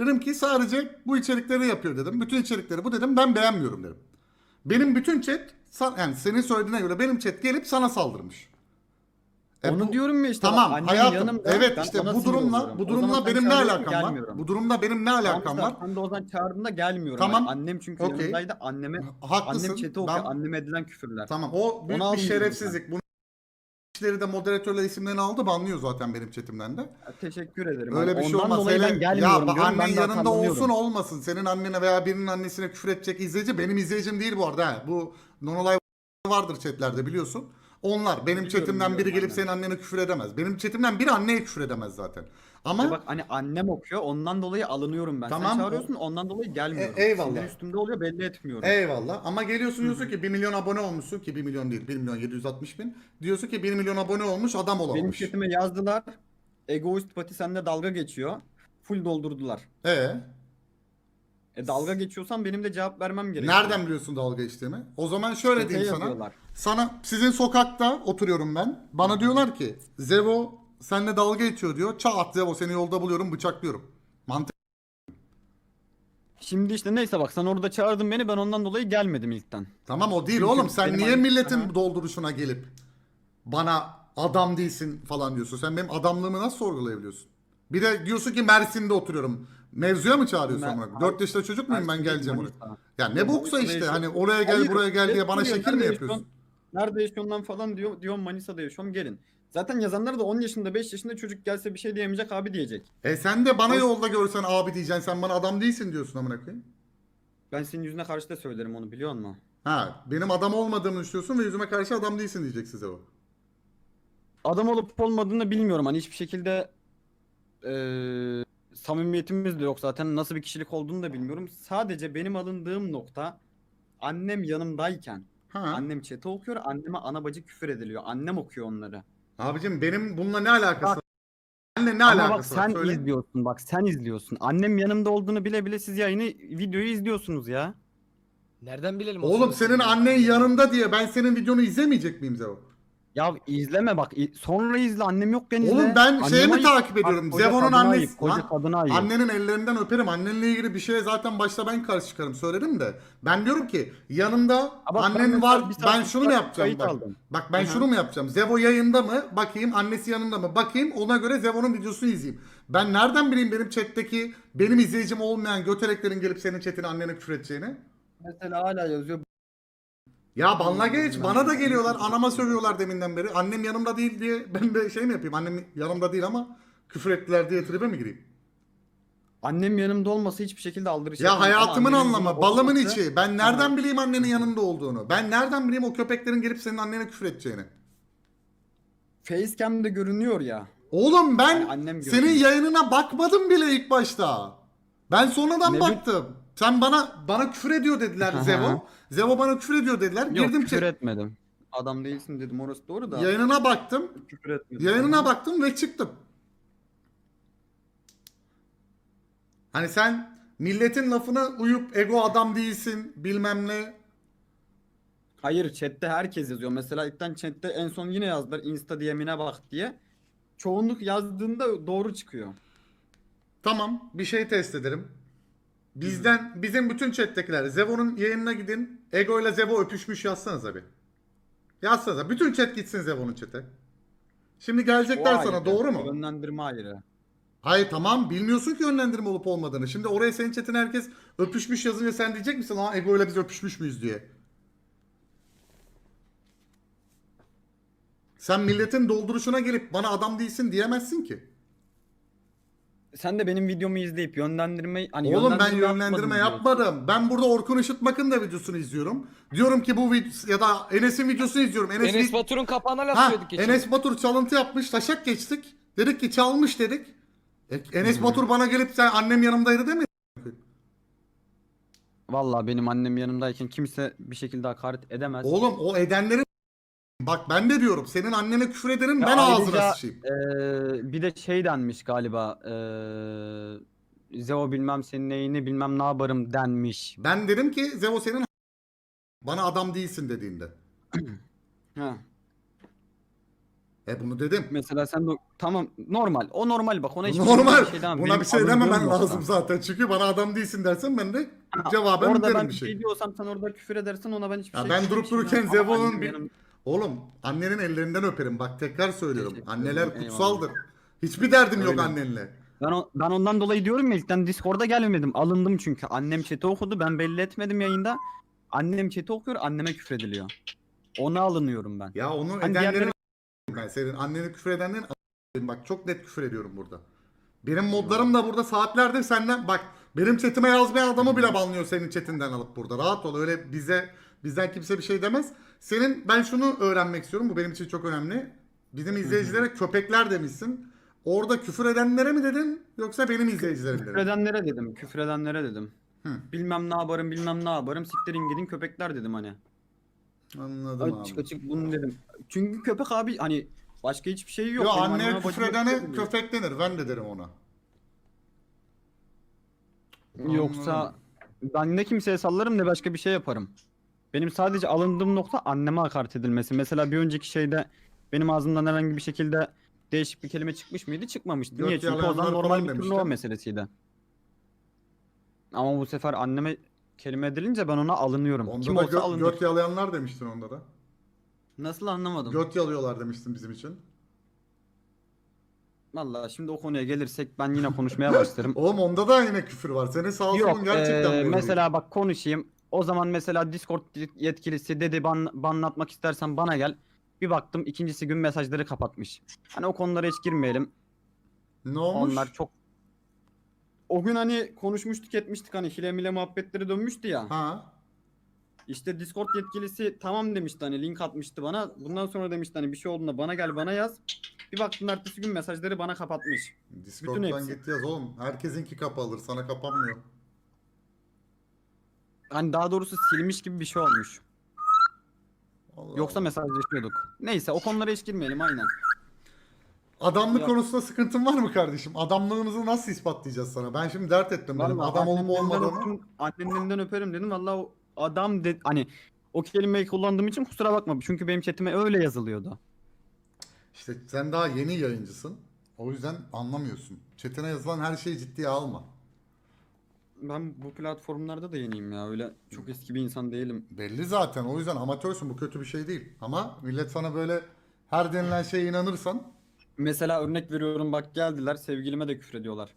Dedim ki sadece bu içerikleri yapıyor dedim. Bütün içerikleri bu dedim ben beğenmiyorum dedim. Benim bütün chat yani senin söylediğine göre benim chat gelip sana saldırmış. E Onu bu- diyorum ya işte. Tamam annem hayatım. yanımda, evet ben işte ona bu durumla bu durumla benim ne alakam var? Bu durumda benim ne alakam var? Sen de o zaman çağırdığında gelmiyorum. Tamam. ben. Annem çünkü Okey. yanımdaydı. Anneme Haklısın. annem chat'i okuyor. Ben- Anneme edilen küfürler. Tamam o büyük Onu bir şerefsizlik. Bunu kişileri de moderatörler isimlerini aldı banlıyor zaten benim chatimden de. Ya, Teşekkür ederim. Öyle bir şey ondan olmaz. dolayı Hele ben gelmiyorum ya diyorum. annen ben yanında olsun olmasın. Senin annene veya birinin annesine küfür edecek izleyici benim izleyicim değil bu arada. ha. Bu nonolay vardır chatlerde biliyorsun. Onlar benim Biliyorum, chatimden biri biliyorum, gelip aynen. senin annene küfür edemez. Benim chatimden biri anneye küfür edemez zaten. Ama İşte bak hani annem okuyor. Ondan dolayı alınıyorum ben. Tamam, Sen çağırıyorsun ondan dolayı gelmiyorum. E- eyvallah. Sinir üstümde oluyor belli etmiyorum. Eyvallah ama geliyorsun diyorsun ki 1 milyon abone olmuşsun ki 1 milyon değil 1 milyon 760 bin. Diyorsun ki 1 milyon abone olmuş adam Benim olamamış. chatime yazdılar. Egoist pati sende dalga geçiyor. Full doldurdular. Ee, E dalga geçiyorsan benim de cevap vermem gerekiyor. nereden biliyorsun dalga geçtiğimi? O zaman şöyle Chat'e diyeyim sana. yazıyorlar. Sana sizin sokakta oturuyorum ben. Bana diyorlar ki Zevo seninle dalga geçiyor diyor. Çat Zevo seni yolda buluyorum bıçaklıyorum. Mantık. Şimdi işte neyse bak sen orada çağırdın beni ben ondan dolayı gelmedim ilkten. Tamam o değil Çünkü oğlum. Sen benim niye annem- milletin Aha. dolduruşuna gelip bana adam değilsin falan diyorsun. Sen benim adamlığımı nasıl sorgulayabiliyorsun? Bir de diyorsun ki Mersin'de oturuyorum. Mevzuya mı çağırıyorsun Ben- amına? 4 yaşında çocuk muyum ben geleceğim oraya? Ya ne boksa işte hani oraya gel Hayır, buraya gel diye bana soruyor, şekil mi "Nerede yapıyorsun? yaşıyorsun? Nerede yaşıyorsun lan falan diyor. Diyorum Manisa'da yaşıyorum gelin. Zaten yazanlar da 10 yaşında 5 yaşında çocuk gelse bir şey diyemeyecek abi diyecek. E sen de bana Hoş- yolda görsen abi diyeceksin sen bana adam değilsin diyorsun amına koyayım. Ben senin yüzüne karşı da söylerim onu biliyor musun? Ha benim adam olmadığımı düşünüyorsun ve yüzüme karşı adam değilsin diyecek size o. Adam olup olmadığını bilmiyorum. Hani hiçbir şekilde eee samimiyetimiz de yok zaten. Nasıl bir kişilik olduğunu da bilmiyorum. Sadece benim alındığım nokta annem yanımdayken. Ha. Annem chat'i okuyor. Anneme ana bacı küfür ediliyor. Annem okuyor onları. Abicim benim bununla ne alakası Bak- var? Benimle ne Ama bak alakası var? sen Söyle. izliyorsun bak sen izliyorsun. Annem yanımda olduğunu bile bile siz yayını videoyu izliyorsunuz ya. Nereden bilelim? o Oğlum sırada senin annen yanında? yanında diye ben senin videonu izlemeyecek miyim Zevo? Ya izleme bak i- sonra izle annem yokken izle. Oğlum ben şeyi mi takip ediyorum? Zevo'nun annesi. ayıp, koca Lan, kadına ayıp. Annenin ellerinden öperim. Annenle ilgili bir şeye zaten başta ben karşı çıkarım söyledim de. Ben diyorum ki yanımda ben annen mesela var. bir saat Ben şunu mu yapacağım bak. aldım. Bak ben şunu mu yapacağım? Zevo yayında mı? Bakayım annesi yanında mı? Bakayım ona göre Zevo'nun videosunu izleyeyim. Ben nereden bileyim benim chatteki benim izleyicim olmayan göteleklerin gelip senin chatine annene küfür edeceğini? Mesela hala yazıyor. Ya banla geç. Bana da geliyorlar. Anama sövüyorlar deminden beri. Annem yanımda değil diye ben de şey mi yapayım? Annem yanımda değil ama küfür ettiler diye tribe mi gireyim? Annem yanımda olmasa hiçbir şekilde aldırış Ya yapmam. Ama hayatımın annemin anlamı, balımın olması- içi. Ben nereden bileyim annenin yanında olduğunu? Ben nereden bileyim o köpeklerin gelip senin annene küfür edeceğini? Facecam'de görünüyor ya. Oğlum ben Yani annem senin görüyor. yayınına bakmadım bile ilk başta. Ben sonradan Ne bi- baktım. Sen bana bana küfür ediyor dediler Aha. Zevo. Zevo bana küfür ediyor dediler. Yok Girdim küfür çek- etmedim. Adam değilsin dedim orası doğru da. yayınına baktım. Küfür etmedim. Yayınına baktım ve çıktım. Hani sen milletin lafına uyup ego adam değilsin bilmem ne. Hayır chatte herkes yazıyor. Mesela ilkten chatte en son yine yazdılar Insta DM'ine bak diye. Çoğunluk yazdığında doğru çıkıyor. Tamam bir şey test ederim. Bizden bizim bütün chat'tekiler Zevo'nun yayınına gidin. Ego ile Zevo öpüşmüş yazsanız abi. Yazsanıza. Bütün chat gitsin Zevo'nun chat'e. Şimdi gelecekler O sana ayrı. doğru mu? Yönlendirme ayrı. Hayır tamam bilmiyorsun ki yönlendirme olup olmadığını. Şimdi oraya senin chat'ine herkes öpüşmüş yazınca sen diyecek misin? Ha Ego ile biz öpüşmüş müyüz diye. Sen milletin dolduruşuna gelip bana adam değilsin diyemezsin ki. Sen de benim videomu izleyip yönlendirme hani Oğlum ben yönlendirme diyorsun. yapmadım. Ben burada Orkun Işıtmak'ın da videosunu izliyorum. Diyorum ki bu video ya da Enes'in videosunu izliyorum. Enes, Enes Batur'un kapağına laf ha, söyledik geçen. Enes Batur çalıntı yapmış. Taşak geçtik. Dedik ki çalmış dedik. E, Enes Batur bana gelip sen annem yanımdaydı değil mi? Vallahi benim annem yanımdayken kimse bir şekilde hakaret edemez. Oğlum o edenleri Bak ben de diyorum senin annene küfür edenin Ya ben ağzına ayrıca, sıçayım. eee, bir de şey denmiş galiba. Eee Zeo bilmem senin neyini bilmem ne yaparım denmiş. Ben dedim ki Zevo senin bana adam değilsin dediğinde. Ha. E bunu dedim. Mesela sen de tamam normal. O normal bak ona hiçbir Normal. şey demem. Buna Benim bir şey alındığım dememen nokta. lazım zaten. Çünkü bana adam değilsin dersen ben de Ha, cevaben Orada derim ben bir bir şey. şey diyorsam sen orada küfür edersen ona ben hiçbir Ya şey ben durup dururken Zevo'nun annem bir- Oğlum annenin ellerinden öperim. Bak tekrar söylüyorum. Teşekkür Anneler ederim, kutsaldır. Hiçbir derdim yok Öyle. annenle. Ben, o- ben ondan dolayı diyorum ya ilkten Discord'a gelmedim. Alındım çünkü. Annem chat'i okudu. Ben belli etmedim yayında. Annem chat'i okuyor. Anneme küfrediliyor. Ona alınıyorum ben. Ya onu Hani edenlerin diğerleri- ben senin anneni küfür edenlerin bak çok net küfür ediyorum burada. Benim modlarım da burada saatlerdir senden bak benim chatime yazmayan adamı bile banlıyor senin chatinden alıp burada. Rahat ol öyle bize bizden kimse bir şey demez. Senin ben şunu öğrenmek istiyorum bu benim için çok önemli. Bizim izleyicilere köpekler demişsin. Orada küfür edenlere mi dedin yoksa benim izleyicilerim dedin? Küfredenlere dedim. Küfredenlere dedim. Hı. Bilmem ne yaparım bilmem ne yaparım. Siktirin gidin köpekler dedim hani. Anladım Açık abi. açık bunu dedim. Çünkü köpek abi hani başka hiçbir şey yok. Yo Benim anneye anneme küfür bacıma edene küfür ediyor. köpek denir ben de derim ona. Yoksa ben ne kimseye sallarım ne başka bir şey yaparım. Benim sadece alındığım nokta anneme hakaret edilmesi. Mesela bir önceki şeyde benim ağzımdan herhangi bir şekilde değişik bir kelime çıkmış mıydı? Çıkmamıştı. Göt Niye? Çünkü o zaman normal bir demiştin. turnuva meselesiydi. Ama bu sefer anneme kelime edilince ben ona alınıyorum. Onda Kim da olsa gö- alınır. göt yalayanlar demiştin onda da. Nasıl anlamadım. Göt yalıyorlar demiştin bizim için. Vallahi şimdi o konuya gelirsek ben yine konuşmaya başlarım. Oğlum onda da yine küfür var. Senin sağ olsun Yok gerçekten eee, böyle mesela bak konuşayım. O zaman mesela Discord yetkilisi dedi ban, banlatmak istersen bana gel. Bir baktım ikincisi gün mesajları kapatmış. Hani o konulara hiç girmeyelim. Ne olmuş? Onlar çok o gün hani konuşmuştuk etmiştik hani hile mile muhabbetleri dönmüştü ya. Ha. İşte Discord yetkilisi tamam demişti hani link atmıştı bana. Bundan sonra demişti hani bir şey olduğunda bana gel bana yaz. Bir baktım ertesi gün mesajları bana kapatmış. Discord'dan hepsi. git yaz oğlum. Herkesinki kapalıdır. Sana kapanmıyor. Hani daha doğrusu silmiş gibi bir şey olmuş. Allah Yoksa Allah. mesajlaşıyorduk. Neyse o konulara hiç girmeyelim aynen. Adamlık Ya- konusunda sıkıntın var mı kardeşim? Adamlığımızı nasıl ispatlayacağız sana? Ben şimdi dert ettim benim. Vallahi Adam olup annemden olmadığını. öptüm, öperim dedim. Vallahi o adam de, hani o kelimeyi kullandığım için kusura bakma. Çünkü benim chatime öyle yazılıyordu. İşte sen daha yeni yayıncısın. O yüzden anlamıyorsun. Chatine yazılan her şeyi ciddiye alma. Ben bu platformlarda da yeniyim ya. Öyle çok eski bir insan değilim. Belli zaten. O yüzden amatörsün. Bu kötü bir şey değil. Ama millet sana böyle her denilen şeye inanırsan Mesela örnek veriyorum bak geldiler sevgilime de küfür ediyorlar.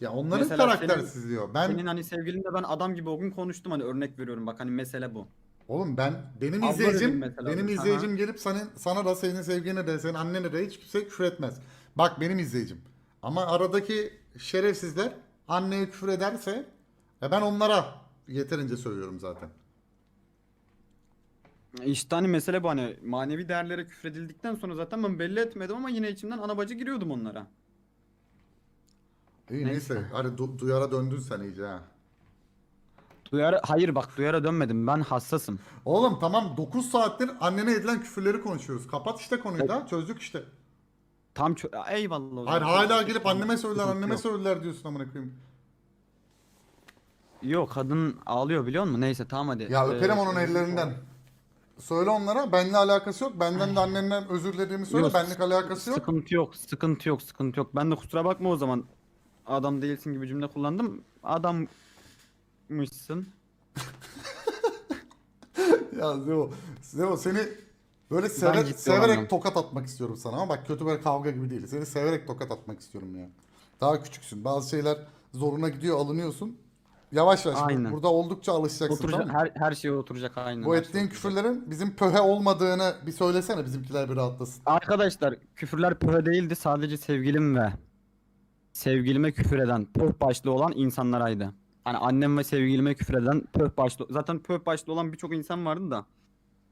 ya onların Mesela karaktersizliği o. Ben Senin hani sevgilinle ben adam gibi o gün konuştum hani örnek veriyorum bak hani mesele bu. Oğlum ben benim Abla izleyicim mesela. benim izleyicim gelip sana sana da senin sevgine de senin annene de hiç kimse küfür etmez. Bak benim izleyicim. Ama aradaki şerefsizler anneye küfür ederse e ben onlara yeterince söylüyorum zaten. İşte hani mesele bu hani manevi değerlere küfredildikten sonra zaten ben belli etmedim ama yine içimden ana bacı giriyordum onlara. İyi neyse. Neyse. Hadi du- duyara döndün sen iyice ha. Duyara, hayır bak duyara dönmedim ben hassasım. Oğlum tamam 9 saattir annene edilen küfürleri konuşuyoruz. Kapat işte konuyu da çözdük işte. Tam çö- eyvallah o Hayır zaman. hala gelip anneme söylediler anneme yok. söylediler diyorsun amına koyayım. Yok kadın ağlıyor biliyor musun? Neyse tamam hadi. Ya Ee, öperim onun ellerinden. Söyle onlara benimle alakası yok. Benden de annenden özür dilediğimi söyle. Yok, benlik alakası yok. Sıkıntı yok, sıkıntı yok, sıkıntı yok. Ben de kusura bakma o zaman. Adam değilsin gibi cümle kullandım. Adammışsın. Ya Zeo, Zeo seni böyle seve- ciddi severek olamam. tokat atmak istiyorum sana ama bak kötü böyle kavga gibi değil. Seni severek tokat atmak istiyorum ya. Daha küçüksün. Bazı şeyler zoruna gidiyor, alınıyorsun. Yavaş yavaş. Aynen. Burada oldukça alışacaksın Oturacak, tamam mı? her, her şeye oturacak aynen. Bu her şey ettiğin oturacak. küfürlerin bizim pöhe olmadığını bir söylesene bizimkiler bir rahatlasın. Arkadaşlar küfürler pöhe değildi. Sadece sevgilim ve sevgilime küfür eden, pöh başlı olan insanlaraydı. Hani annem ve sevgilime küfür eden pöh başlı. Zaten pöh başlı olan birçok insan vardı da.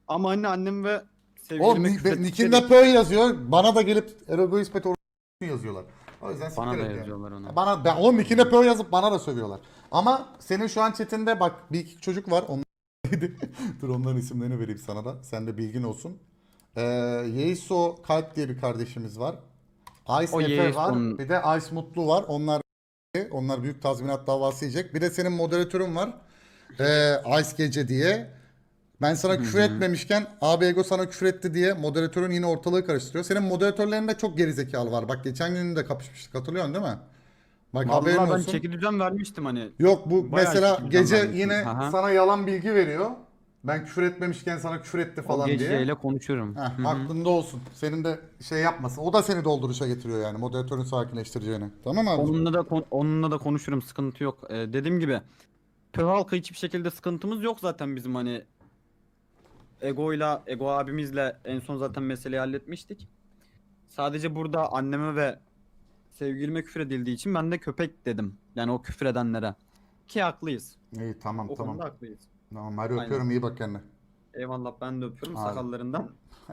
Ama anne annem ve sevgilime Oğlum küfür Nick- ettikleri- Nick'inde pöhe yazıyor. Bana da gelip Erogoist Petor yazıyorlar. O yüzden Bana siktir da et yani. yazıyorlar onu. Bana ben oğlum Nick'inde pöhe yazıp bana da sövüyorlar. Ama senin şu an chatinde bak bir iki çocuk var. Onlar Dur onların isimlerini vereyim sana da. Sen de bilgin olsun. Ee, Yeiso Kalp diye bir kardeşimiz var. Ice O Efe var. Yeiso'nun- Bir de Ice Mutlu var. Onlar onlar büyük tazminat davası yiyecek. Bir de senin moderatörün var. Ee, Ice Gece diye. Ben sana Hı küfür etmemişken abi Ego sana küfür etti diye moderatörün yine ortalığı karıştırıyor. Senin moderatörlerinde çok gerizekalı var. Bak geçen gün de kapışmıştık hatırlıyorsun değil mi? Bak haberin Vallahi ben olsun. çeki düzen vermiştim hani. Yok bu Bayağı mesela gece vermiştim. yine Aha. sana yalan bilgi veriyor. Ben küfür etmemişken sana küfür etti O falan diye. geceyle konuşurum. Heh, Hı hı. aklında olsun. Senin de şey yapmasın. O da seni dolduruşa getiriyor yani. Moderatörün sakinleştireceğini. Tamam abi? Onunla da onunla da konuşurum sıkıntı yok. Ee, dediğim gibi halkı hiçbir şekilde sıkıntımız yok zaten bizim hani Ego'yla Ego abimizle en son zaten meseleyi halletmiştik. Sadece burada anneme ve sevgilime küfür edildiği için ben de köpek dedim. Yani o küfür edenlere. Ki haklıyız. İyi tamam O tamam. konuda haklıyız. Tamam hadi öpüyorum iyi bak kendine. Eyvallah ben de öpüyorum Abi. sakallarından.